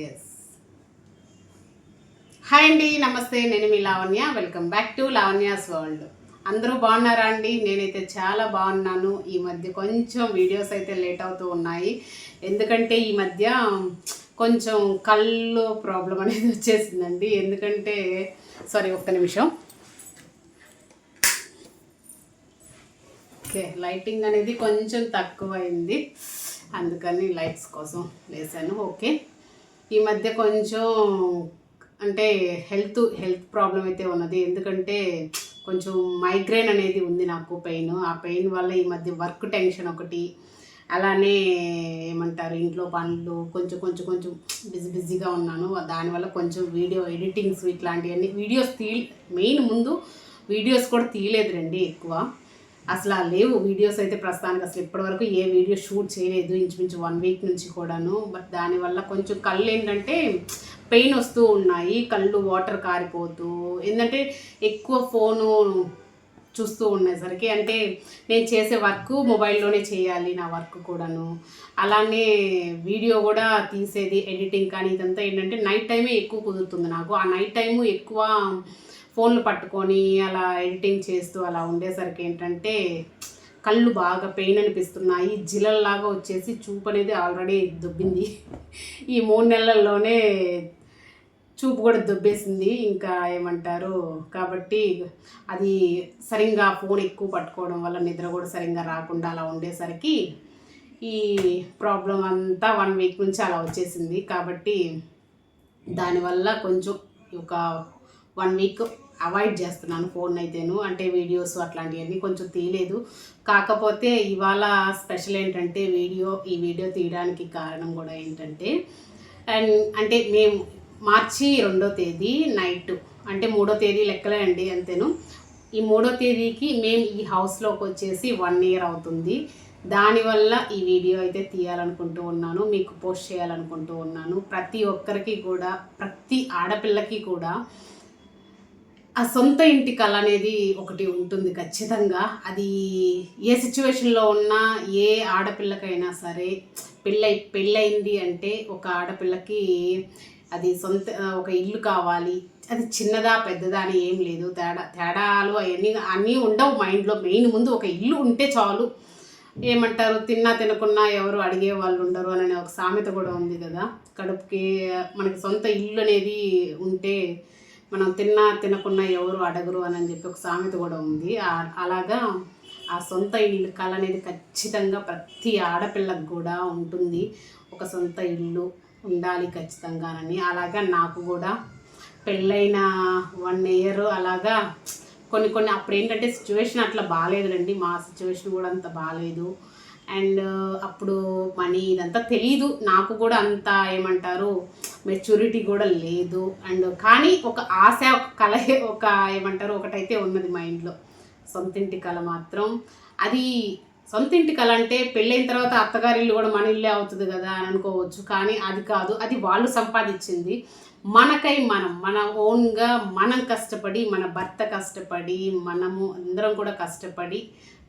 Yes hi అండి నమస్తే నేను మీ Lavanya. Welcome back to Lavanya's world అందరూ బాగున్నారా అండి? నేనైతే చాలా బాగున్నాను. ఈ మధ్య కొంచెం వీడియోస్ అయితే లేట్ అవుతూ ఉన్నాయి. ఎందుకంటే ఈ మధ్య కొంచెం కళ్ళు ప్రాబ్లం అనేది వచ్చేసిందండి. ఎందుకంటే సారీ ఒక్క నిమిషం. ఓకే లైటింగ్ అనేది కొంచెం తక్కువైంది. అందుకని లైట్స్ కోసం వేసాను ఓకే ఈ మధ్య కొంచెం అంటే హెల్త్ హెల్త్ ప్రాబ్లం అయితే ఉన్నది. ఎందుకంటే కొంచెం మైగ్రేన్ అనేది ఉంది నాకు పెయిన్. ఆ పెయిన్ వల్ల ఈ మధ్య వర్క్ టెన్షన్ ఒకటి. అలానే ఏమంటారు ఇంట్లో పనులు కొంచెం కొంచెం కొంచెం బిజీ బిజీగా ఉన్నాను. దానివల్ల కొంచెం వీడియో ఎడిటింగ్స్ ఇట్లాంటివన్నీ వీడియోస్ తీ మెయిన్ ముందు వీడియోస్ కూడా తీయలేదు రండి ఎక్కువ. అసలు ఆ లేవు వీడియోస్ అయితే ప్రస్తుతానికి అసలు ఇప్పటివరకు ఏ వీడియో షూట్ చేయలేదు ఇంచుమించు వన్ వీక్ నుంచి కూడాను. బట్ దానివల్ల కొంచెం కళ్ళు ఏంటంటే పెయిన్ వస్తూ ఉన్నాయి. కళ్ళు వాటర్ కారిపోతూ ఏంటంటే ఎక్కువ ఫోను చూస్తూ ఉండేసరికి అంటే నేను చేసే వర్క్ మొబైల్లోనే చేయాలి నా వర్క్ కూడాను. అలానే వీడియో కూడా తీసేది ఎడిటింగ్ కానీ ఇదంతా ఏంటంటే నైట్ టైమే ఎక్కువ కుదురుతుంది నాకు. ఆ నైట్ టైము ఎక్కువ ఫోన్లు పట్టుకొని అలా ఎడిటింగ్ చేస్తూ అలా ఉండేసరికి ఏంటంటే కళ్ళు బాగా పెయిన్ అనిపిస్తున్నాయి జిలల్లాగా వచ్చేసి చూపు అనేది ఆల్రెడీ దుబ్బింది. ఈ మూడు నెలల్లోనే చూపు కూడా దుబ్బేసింది. ఇంకా ఏమంటారు కాబట్టి అది సరిగ్గా ఫోన్ ఎక్కువ పట్టుకోవడం వల్ల నిద్ర కూడా సరిగ్గా రాకుండా అలా ఉండేసరికి ఈ ప్రాబ్లం అంతా వన్ వీక్ నుంచి అలా వచ్చేసింది. కాబట్టి దానివల్ల కొంచెం ఒక వన్ వీక్ అవాయిడ్ చేస్తున్నాను ఫోన్ అయితేను అంటే వీడియోస్ అట్లాంటివన్నీ కొంచెం తీయలేదు. కాకపోతే ఇవాళ స్పెషల్ ఏంటంటే వీడియో ఈ వీడియో తీయడానికి కారణం కూడా ఏంటంటే అండ్ అంటే మేము మార్చి రెండో తేదీ నైట్ అంటే మూడో తేదీ లెక్కలే అండి అంతేను. ఈ మూడో తేదీకి మేము ఈ హౌస్లోకి వచ్చేసి వన్ ఇయర్ అవుతుంది. దానివల్ల ఈ వీడియో అయితే తీయాలనుకుంటూ ఉన్నాను మీకు పోస్ట్ చేయాలనుకుంటూ ఉన్నాను. ప్రతి ఒక్కరికి కూడా ప్రతి ఆడపిల్లకి కూడా ఆ సొంత ఇంటి కళ అనేది ఒకటి ఉంటుంది ఖచ్చితంగా. అది ఏ సిచ్యువేషన్లో ఉన్నా ఏ ఆడపిల్లకైనా సరే పెళ్ళై పెళ్ళయింది అంటే ఒక ఆడపిల్లకి అది సొంత ఒక ఇల్లు కావాలి. అది చిన్నదా పెద్దదా అని ఏం లేదు. తేడా తేడాలు అవన్నీ అన్నీ ఉండవు మైండ్లో. మెయిన్ ముందు ఒక ఇల్లు ఉంటే చాలు. ఏమంటారు? తిన్నా తినకున్నా ఎవరు అడిగే వాళ్ళు ఉండరు అని ఒక సామెత కూడా ఉంది కదా. కడుపుకి మనకి సొంత ఇల్లు అనేది ఉంటే మనం తిన్నా తినకున్నా ఎవరు అడగరు అని చెప్పి ఒక సామెత కూడా ఉంది. అలాగా ఆ సొంత ఇల్లు కళ అనేది ఖచ్చితంగా ప్రతి ఆడపిల్లకు కూడా ఉంటుంది. ఒక సొంత ఇల్లు ఉండాలి ఖచ్చితంగానని. అలాగా నాకు కూడా పెళ్ళైన వన్ ఇయర్ అలాగా కొన్ని కొన్ని అప్పుడు ఏంటంటే సిచ్యువేషన్ అట్లా బాగాలేదులండి. మా సిచ్యువేషన్ కూడా అంత బాగాలేదు. అండ్ అప్పుడు మనీ ఇదంతా తెలీదు. నాకు కూడా అంత ఏమంటారు మెచ్యూరిటీ కూడా లేదు. అండ్ కానీ ఒక ఆశ ఒక కళ ఒక ఏమంటారు ఒకటైతే ఉన్నది మైండ్లో సొంతింటి కళ మాత్రం. అది సొంత ఇంటి కళ అంటే పెళ్ళైన తర్వాత అత్తగారి ఇల్లు కూడా మన ఇల్లే అవుతుంది కదా అని అనుకోవచ్చు కానీ అది కాదు. అది వాళ్ళు సంపాదించింది. మనకై మనం మన ఓన్గా మనం కష్టపడి మన భర్త కష్టపడి మనము అందరం కూడా కష్టపడి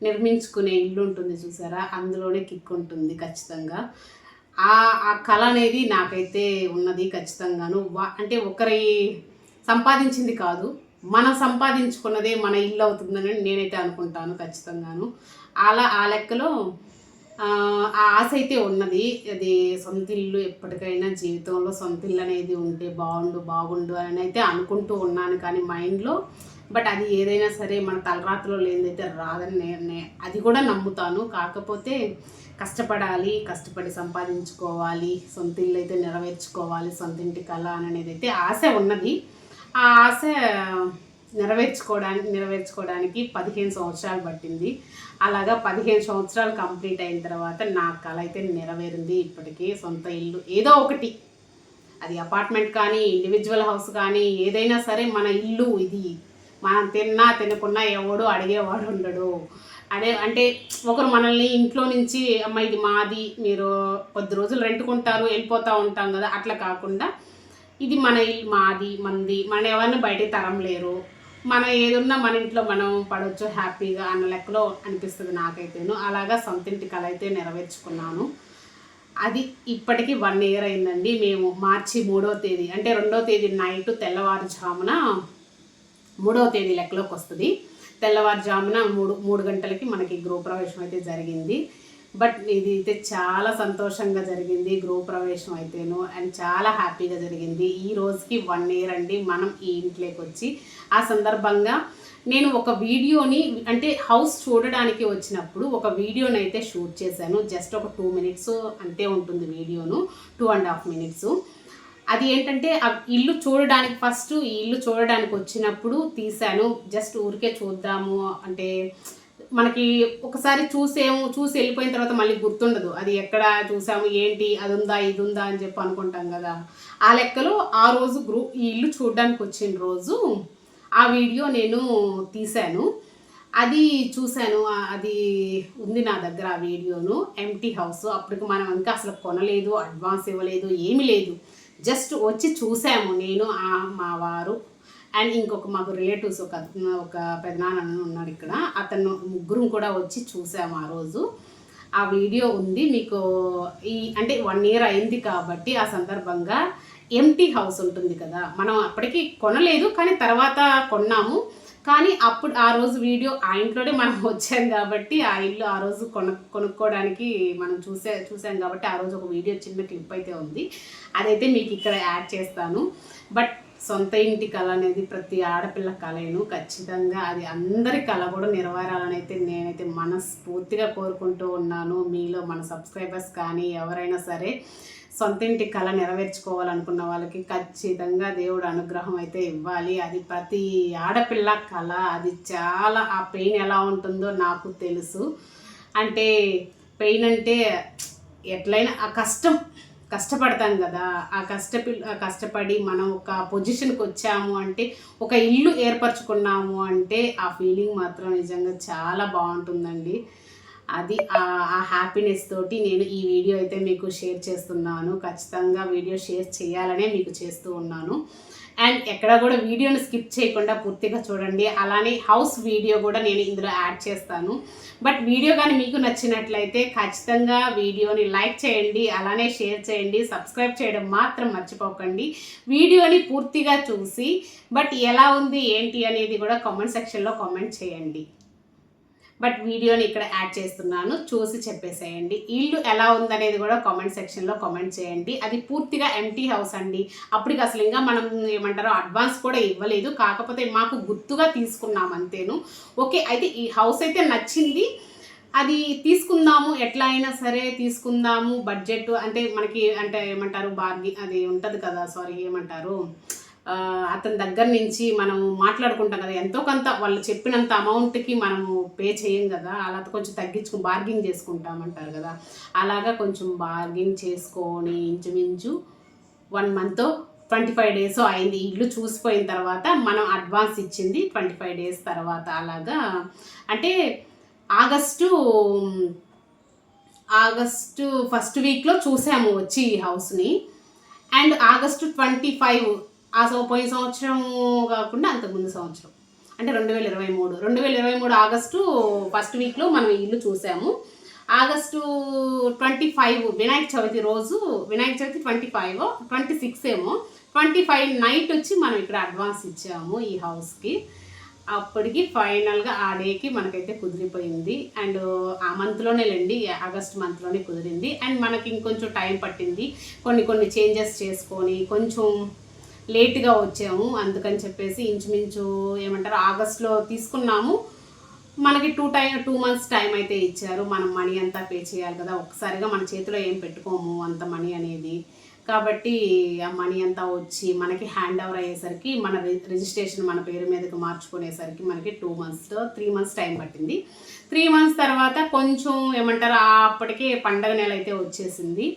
నిర్మించుకునే ఇల్లు ఉంటుంది చూసారా? అందులోనే కిక్ ఉంటుంది ఖచ్చితంగా. ఆ ఆ కళ అనేది నాకైతే ఉన్నది ఖచ్చితంగాను. వా అంటే ఒకరి సంపాదించింది కాదు మనం సంపాదించుకున్నదే మన ఇల్లు అవుతుందని నేనైతే అనుకుంటాను ఖచ్చితంగాను. అలా ఆ లెక్కలో ఆ ఆశ అయితే ఉన్నది. అది సొంత ఇల్లు ఎప్పటికైనా జీవితంలో సొంత ఇల్లు అనేది ఉంటే బాగుండు బాగుండు అని అయితే అనుకుంటూ ఉన్నాను కానీ మైండ్లో. బట్ అది ఏదైనా సరే మన తలరాత్రిలో లేనిదైతే రాదని నేను అది కూడా నమ్ముతాను. కాకపోతే కష్టపడాలి కష్టపడి సంపాదించుకోవాలి సొంత ఇల్లు అయితే నెరవేర్చుకోవాలి సొంత ఇంటి కళ అనేది అయితే ఆశ ఉన్నది. ఆ ఆశ నెరవేర్చుకోవడానికి నెరవేర్చుకోవడానికి పదిహేను సంవత్సరాలు పట్టింది. అలాగా పదిహేను సంవత్సరాలు కంప్లీట్ అయిన తర్వాత నా కళ అయితే నెరవేరింది ఇప్పటికీ సొంత ఇల్లు. ఏదో ఒకటి. అది అపార్ట్మెంట్ కానీ ఇండివిజువల్ హౌస్ కానీ ఏదైనా సరే మన ఇల్లు ఇది. మనం తిన్నా తినకున్నా ఎవడు అడిగేవాడు ఉండడు. అదే అంటే ఒకరు మనల్ని ఇంట్లో నుంచి అమ్మ ఇది మాది మీరు కొద్ది రోజులు రెంట్కుంటారు వెళ్ళిపోతూ ఉంటాం కదా. అట్లా కాకుండా ఇది మన ఇల్లు మాది మంది మన ఎవరిని బయట తరం లేరు మనం ఏదున్నా మన ఇంట్లో మనం పడవచ్చు హ్యాపీగా అన్న లెక్కలో అనిపిస్తుంది నాకైతేను. అలాగా సొంత ఇంటి కళ అయితే నెరవేర్చుకున్నాను. అది ఇప్పటికి వన్ ఇయర్ అయిందండి. మేము మార్చి మూడో తేదీ అంటే రెండో తేదీ నైట్ తెల్లవారుజామున మూడవ తేదీ లెక్కలోకి వస్తుంది తెల్లవారుజామున మూడు మూడు గంటలకి మనకి గృహప్రవేశం అయితే జరిగింది. బట్ ఇది అయితే చాలా సంతోషంగా జరిగింది గృహప్రవేశం అయితేను అండ్ చాలా హ్యాపీగా జరిగింది. ఈ రోజుకి వన్ ఇయర్ అండి. మనం ఈ ఇంట్లోకి వచ్చి ఆ సందర్భంగా నేను ఒక వీడియోని అంటే హౌస్ చూడడానికి వచ్చినప్పుడు ఒక వీడియోని అయితే షూట్ చేశాను. జస్ట్ ఒక టూ మినిట్స్ అంతే ఉంటుంది వీడియోను. టూ అండ్ హాఫ్ మినిట్స్ అది ఏంటంటే ఆ ఇల్లు చూడడానికి ఫస్ట్ ఈ ఇల్లు చూడడానికి వచ్చినప్పుడు తీశాను. జస్ట్ ఊరికే చూద్దాము అంటే మనకి ఒకసారి చూసాము చూసి వెళ్ళిపోయిన తర్వాత మళ్ళీ గుర్తుండదు. అది ఎక్కడ చూసాము ఏంటి అది ఉందా ఇది ఉందా అని చెప్పి అనుకుంటాం కదా. ఆ లెక్కలో ఆ రోజు గ్రూ ఈ ఇల్లు చూడడానికి వచ్చిన రోజు ఆ వీడియో నేను తీశాను. అది చూశాను అది ఉంది నా దగ్గర ఆ వీడియోను. ఎంటీ హౌస్ అప్పటికి మనం ఇంకా అసలు కొనలేదు అడ్వాన్స్ ఇవ్వలేదు ఏమీ లేదు. జస్ట్ వచ్చి చూసాము నేను మా వారు అండ్ ఇంకొక మాకు రిలేటివ్స్ ఒక ఒక పెదనాన్న ఉన్నాడు ఇక్కడ. అతను ముగ్గురు కూడా వచ్చి చూసాము ఆ రోజు. ఆ వీడియో ఉంది. మీకు ఈ అంటే వన్ ఇయర్ అయింది కాబట్టి ఆ సందర్భంగా ఎంటీ హౌస్ ఉంటుంది కదా మనం అప్పటికి కొనలేదు కానీ తర్వాత కొన్నాము. కానీ అప్పుడు ఆ రోజు వీడియో ఆ ఇంట్లోనే మనం వచ్చాం కాబట్టి ఆ ఇల్లు ఆ రోజు కొన కొనుక్కోవడానికి మనం చూసే చూసాం కాబట్టి ఆ రోజు ఒక వీడియో చిన్న క్లిప్ అయితే ఉంది. అదైతే మీకు ఇక్కడ యాడ్ చేస్తాను. బట్ సొంత ఇంటి కళ అనేది ప్రతి ఆడపిల్ల కళను. ఖచ్చితంగా అది అందరి కళ కూడా నెరవేరాలని అయితే నేనైతే మనస్ఫూర్తిగా కోరుకుంటూ ఉన్నాను. మీలో మన సబ్స్క్రైబర్స్ కానీ ఎవరైనా సరే సొంత ఇంటి కళ నెరవేర్చుకోవాలనుకున్న వాళ్ళకి ఖచ్చితంగా దేవుడు అనుగ్రహం అయితే ఇవ్వాలి. అది ప్రతి ఆడపిల్ల కళ. అది చాలా ఆ పెయిన్ ఎలా ఉంటుందో నాకు తెలుసు. అంటే పెయిన్ అంటే ఎట్లయినా ఆ కష్టం. కష్టపడతాం కదా. ఆ కష్టపి కష్టపడి మనం ఒక పొజిషన్కి వచ్చాము అంటే ఒక ఇల్లు ఏర్పరచుకున్నాము అంటే ఆ ఫీలింగ్ మాత్రం నిజంగా చాలా బాగుంటుందండి. అది ఆ- హ్యాపీనెస్ తోటి నేను ఈ వీడియో అయితే మీకు షేర్ చేస్తున్నాను. ఖచ్చితంగా వీడియో షేర్ చేయాలనే మీకు చేస్తూ ఉన్నాను. అండ్ ఎక్కడ కూడా వీడియోని స్కిప్ చేయకుండా పూర్తిగా చూడండి. అలానే హౌస్ వీడియో కూడా నేను ఇందులో యాడ్ చేస్తాను. బట్ వీడియో కానీ మీకు నచ్చినట్లయితే ఖచ్చితంగా వీడియోని లైక్ చేయండి. అలానే షేర్ చేయండి. సబ్స్క్రైబ్ చేయడం మాత్రం మర్చిపోకండి. వీడియోని పూర్తిగా చూసి బట్ ఎలా ఉంది ఏంటి అనేది కూడా కామెంట్ సెక్షన్లో కామెంట్ చేయండి. బట్ వీడియోని ఇక్కడ యాడ్ చేస్తున్నాను చూసి చెప్పేసేయండి. ఇల్లు ఎలా ఉందనేది కూడా కామెంట్ సెక్షన్లో కామెంట్ చేయండి. అది పూర్తిగా ఎంటీ హౌస్ అండి. అప్పటికి అసలు ఇంకా మనం ఏమంటారో అడ్వాన్స్ కూడా ఇవ్వలేదు. కాకపోతే మాకు గుర్తుగా తీసుకున్నాం అంతేను. ఓకే అయితే ఈ హౌస్ అయితే నచ్చింది. అది తీసుకుందాము ఎట్లా అయినా సరే తీసుకుందాము బడ్జెట్ అంటే మనకి అంటే ఏమంటారు బార్గి అది ఉంటుంది కదా సారీ ఏమంటారు? అతని దగ్గర నుంచి మనం మాట్లాడుకుంటాం కదా ఎంతో కొంత వాళ్ళు చెప్పినంత అమౌంట్కి మనము పే చేయం కదా అలా కొంచెం తగ్గించుకుని బార్గింగ్ చేసుకుంటామంటారు కదా. అలాగా కొంచెం బార్గింగ్ చేసుకొని ఇంచుమించు one month twenty five days అయింది. ఇల్లు చూసిపోయిన తర్వాత మనం అడ్వాన్స్ ఇచ్చింది ట్వంటీ ఫైవ్ డేస్ తర్వాత అలాగా. అంటే ఆగస్టు ఆగస్టు ఫస్ట్ వీక్లో చూసాము వచ్చి ఈ హౌస్ని అండ్ ఆగస్టు ట్వంటీ ఫైవ్ ఆ సో పోయిన సంవత్సరం కాకుండా అంతకుముందు సంవత్సరం. అంటే రెండు వేల ఇరవై మూడు. రెండు వేల ఇరవై మూడు ఆగస్టు ఫస్ట్ వీక్లో మనం ఈ ఇల్లు చూసాము. August twenty five Vinayaka Chavithi రోజు Vinayaka Chavithi twenty five twenty six ఏమో. ట్వంటీ ఫైవ్ నైట్ వచ్చి మనం ఇక్కడ అడ్వాన్స్ ఇచ్చాము ఈ హౌస్కి. అప్పటికి ఫైనల్గా ఆ డేకి మనకైతే కుదిరిపోయింది. అండ్ ఆ మంత్లోనే లేండి ఆగస్ట్ మంత్లోనే కుదిరింది. అండ్ మనకి ఇంకొంచెం టైం పట్టింది. కొన్ని కొన్ని చేంజెస్ చేసుకొని కొంచెం లేట్గా వచ్చాము. అందుకని చెప్పేసి ఇంచుమించు ఏమంటారు ఆగస్ట్లో తీసుకున్నాము. మనకి two time two months time అయితే ఇచ్చారు. మనం మనీ అంతా పే చేయాలి కదా. ఒక్కసారిగా మన చేతిలో ఏం పెట్టుకోము అంత మనీ అనేది. కాబట్టి ఆ మనీ అంతా వచ్చి మనకి హ్యాండ్ ఓవర్ అయ్యేసరికి మన రి- రిజిస్ట్రేషన్ మన పేరు మీదకి మార్చుకునేసరికి మనకి two months three months time పట్టింది. త్రీ మంత్స్ తర్వాత కొంచెం ఏమంటారు అప్పటికే పండగ నెల అయితే వచ్చేసింది.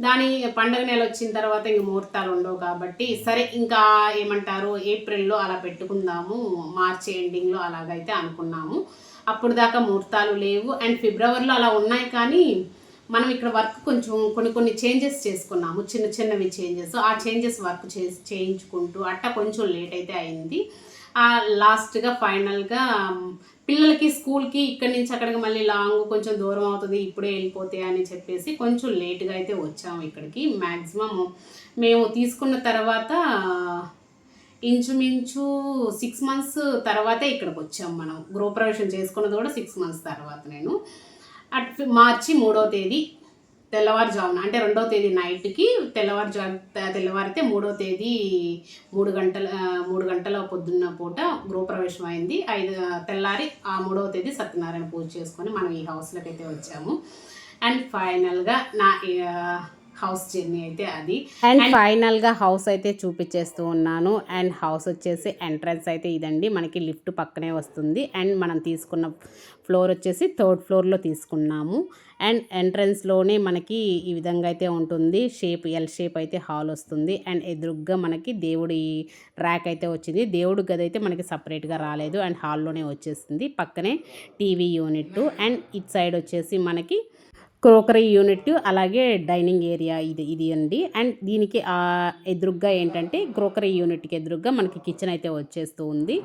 దాని పండగ నెల వచ్చిన తర్వాత ఇంక ముహూర్తాలు ఉండవు కాబట్టి సరే ఇంకా ఏమంటారు ఏప్రిల్లో అలా పెట్టుకుందాము మార్చి ఎండింగ్లో అలాగైతే అనుకున్నాము. అప్పుడు దాకా ముహూర్తాలు లేవు. అండ్ ఫిబ్రవరిలో అలా ఉన్నాయి కానీ మనం ఇక్కడ వర్క్ కొంచెం కొన్ని కొన్ని చేంజెస్ చేసుకున్నాము. చిన్న చిన్నవి చేంజెస్. ఆ చేంజెస్ వర్క్ చే చేయించుకుంటూ అట్ట కొంచెం లేట్ అయితే అయింది. లాస్ట్గా ఫైనల్గా పిల్లలకి స్కూల్కి ఇక్కడి నుంచి అక్కడికి మళ్ళీ లాంగ్ కొంచెం దూరం అవుతుంది ఇప్పుడే వెళ్ళిపోతే అని చెప్పేసి కొంచెం లేట్గా అయితే వచ్చాము ఇక్కడికి. మ్యాక్సిమం మేము తీసుకున్న తర్వాత ఇంచుమించు సిక్స్ మంత్స్ తర్వాతే ఇక్కడికి వచ్చాము మనం. గృహప్రవేశం చేసుకున్నది కూడా సిక్స్ మంత్స్ తర్వాత నేను. అట్ మార్చి మూడవ తేదీ తెల్లవారుజామున అంటే రెండవ తేదీ నైట్కి తెల్లవారుజా తెల్లవారితే మూడవ తేదీ మూడు గంటల మూడు గంటల పొద్దున్న పూట గృహప్రవేశం అయింది. ఐదు తెల్లారి ఆ మూడవ తేదీ సత్యనారాయణ పూజ చేసుకొని మనం ఈ హౌస్లోకి అయితే వచ్చాము. అండ్ ఫైనల్గా నా హౌస్ జర్నీ అయితే అది. అండ్ ఫైనల్గా హౌస్ అయితే చూపించేస్తూ ఉన్నాను. అండ్ హౌస్ వచ్చేసి ఎంట్రన్స్ అయితే ఇదండి. మనకి లిఫ్ట్ పక్కనే వస్తుంది. అండ్ మనం తీసుకున్న ఫ్లోర్ వచ్చేసి థర్డ్ ఫ్లోర్లో తీసుకున్నాము. అండ్ ఎంట్రన్స్లోనే మనకి ఈ విధంగా అయితే ఉంటుంది. షేప్ ఎల్ షేప్ అయితే హాల్ వస్తుంది. అండ్ ఎదురుగ్గా మనకి దేవుడి ర్యాక్ అయితే వచ్చింది. దేవుడి గది అయితే మనకి సపరేట్గా రాలేదు. అండ్ హాల్లోనే వచ్చేసింది పక్కనే TV unit and it side వచ్చేసి మనకి క్రోకరీ యూనిట్ అలాగే డైనింగ్ ఏరియా ఇది ఇది అండి. అండ్ దీనికి ఎదురుగ్గా ఏంటంటే క్రోకరీ యూనిట్కి ఎదురుగ్గా మనకి కిచెన్ అయితే వచ్చేస్తూ ఉంది.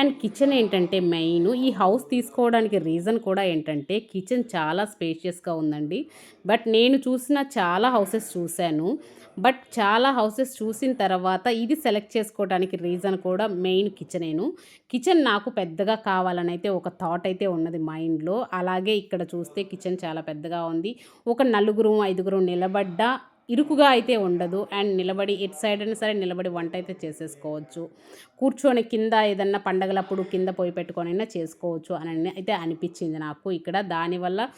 అండ్ కిచెన్ ఏంటంటే మెయిన్. ఈ హౌస్ తీసుకోవడానికి రీజన్ కూడా ఏంటంటే కిచెన్ చాలా స్పేషియస్గా ఉందండి. బట్ నేను చూసిన చాలా హౌసెస్ చూశాను. బట్ చాలా హౌసెస్ చూసిన తర్వాత ఇది సెలెక్ట్ చేసుకోవడానికి రీజన్ కూడా మెయిన్ కిచెనేను. కిచెన్ నాకు పెద్దగా కావాలని అయితే ఒక థాట్ అయితే ఉన్నది మైండ్లో. అలాగే ఇక్కడ చూస్తే కిచెన్ చాలా పెద్దగా ఉంది. ఒక నలుగురు ఐదుగురు నిలబడ్డ ఇరుకుగా అయితే ఉండదు. అండ్ నిలబడి ఎటు సైడ్ అయినా సరే నిలబడి వంట అయితే చేసేసుకోవచ్చు. కూర్చొని కింద ఏదన్నా పండగలప్పుడు కింద పోయి పెట్టుకొనైనా చేసుకోవచ్చు అని అయితే అనిపించింది నాకు. ఇక్కడ దానివల్ల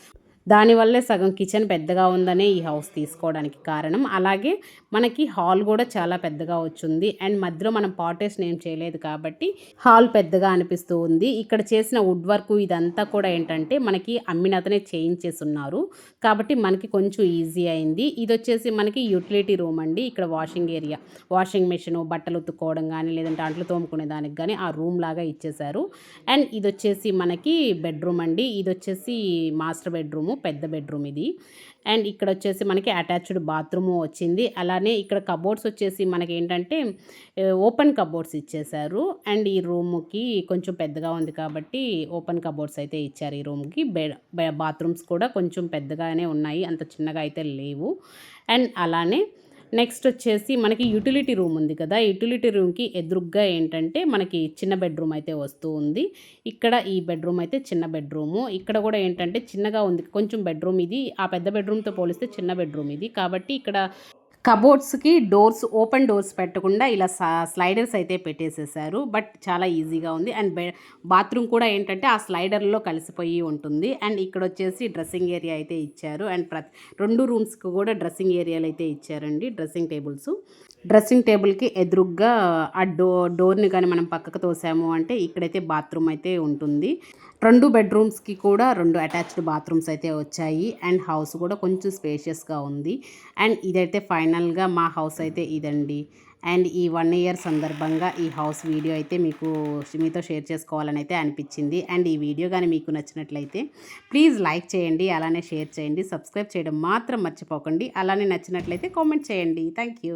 దానివల్లే సగం కిచెన్ పెద్దగా ఉందనే ఈ హౌస్ తీసుకోవడానికి కారణం. అలాగే మనకి హాల్ కూడా చాలా పెద్దగా వచ్చింది. అండ్ మధ్యలో మనం పాటేషన్ ఏం చేయలేదు కాబట్టి హాల్ పెద్దగా అనిపిస్తూ ఉంది. ఇక్కడ చేసిన వుడ్ వర్క్ ఇదంతా కూడా ఏంటంటే మనకి అమ్మినతనే చేయించేసి ఉన్నారు. కాబట్టి మనకి కొంచెం ఈజీ అయింది. ఇది వచ్చేసి మనకి యూటిలిటీ రూమ్ అండి. ఇక్కడ వాషింగ్ ఏరియా. వాషింగ్ మెషిన్ బట్టలు ఉత్తుకోవడం కానీ లేదంటే అంట్లు తోముకునే దానికి కానీ ఆ రూమ్ లాగా ఇచ్చేసారు అండ్ ఇది వచ్చేసి మనకి బెడ్రూమ్ అండి. ఇది వచ్చేసి మాస్టర్ బెడ్రూము. పెద్ద బెడ్రూమ్ ఇది. అండ్ ఇక్కడ వచ్చేసి మనకి అటాచ్డ్ బాత్రూమ్ వచ్చింది. అలానే ఇక్కడ కబోర్డ్స్ వచ్చేసి మనకి ఏంటంటే ఓపెన్ కబోర్డ్స్ ఇచ్చేశారు. అండ్ ఈ రూమ్కి కొంచెం పెద్దగా ఉంది కాబట్టి ఓపెన్ కబోర్డ్స్ అయితే ఇచ్చారు ఈ రూమ్కి. బెడ్ బాత్రూమ్స్ కూడా కొంచెం పెద్దగానే ఉన్నాయి. అంత చిన్నగా అయితే లేవు. అండ్ అలానే నెక్స్ట్ వచ్చేసి మనకి యూటిలిటీ రూమ్ ఉంది కదా. యూటిలిటీ రూమ్కి ఎదురుగ్గా ఏంటంటే మనకి చిన్న బెడ్రూమ్ అయితే వస్తూ ఉంది. ఇక్కడ ఈ బెడ్రూమ్ అయితే చిన్న బెడ్రూము. ఇక్కడ కూడా ఏంటంటే చిన్నగా ఉంది. కొంచెం బెడ్రూమ్ ఇది. ఆ పెద్ద బెడ్రూమ్తో పోలిస్తే చిన్న బెడ్రూమ్ ఇది. కాబట్టి ఇక్కడ కబోర్డ్స్కి డోర్స్ ఓపెన్ డోర్స్ పెట్టకుండా ఇలా స్లైడర్స్ అయితే పెట్టేసేసారు. బట్ చాలా ఈజీగా ఉంది. అండ్ బె బాత్రూమ్ కూడా ఏంటంటే ఆ స్లైడర్లో కలిసిపోయి ఉంటుంది. అండ్ ఇక్కడ వచ్చేసి డ్రెస్సింగ్ ఏరియా అయితే ఇచ్చారు. అండ్ ప్రతి రెండు రూమ్స్కి కూడా డ్రెస్సింగ్ ఏరియాలు అయితే ఇచ్చారండి డ్రెస్సింగ్ టేబుల్స్. డ్రెస్సింగ్ టేబుల్కి ఎదురుగ్గా ఆ డో డోర్ని కానీ మనం పక్కకు తోసాము అంటే ఇక్కడైతే బాత్రూమ్ అయితే ఉంటుంది. రెండు బెడ్రూమ్స్కి కూడా రెండు అటాచ్డ్ బాత్రూమ్స్ అయితే వచ్చాయి. అండ్ హౌస్ కూడా కొంచెం స్పేషియస్గా ఉంది. అండ్ ఇదైతే ఫైనల్గా మా హౌస్ అయితే ఇదండి. అండ్ ఈ వన్ ఇయర్ సందర్భంగా ఈ హౌస్ వీడియో అయితే మీకు మీతో షేర్ చేసుకోవాలని అయితే అనిపించింది. అండ్ ఈ వీడియో కానీ మీకు నచ్చినట్లయితే ప్లీజ్ లైక్ చేయండి అలానే షేర్ చేయండి సబ్స్క్రైబ్ చేయడం మాత్రం మర్చిపోకండి అలానే నచ్చినట్లయితే కామెంట్ చేయండి. Thank you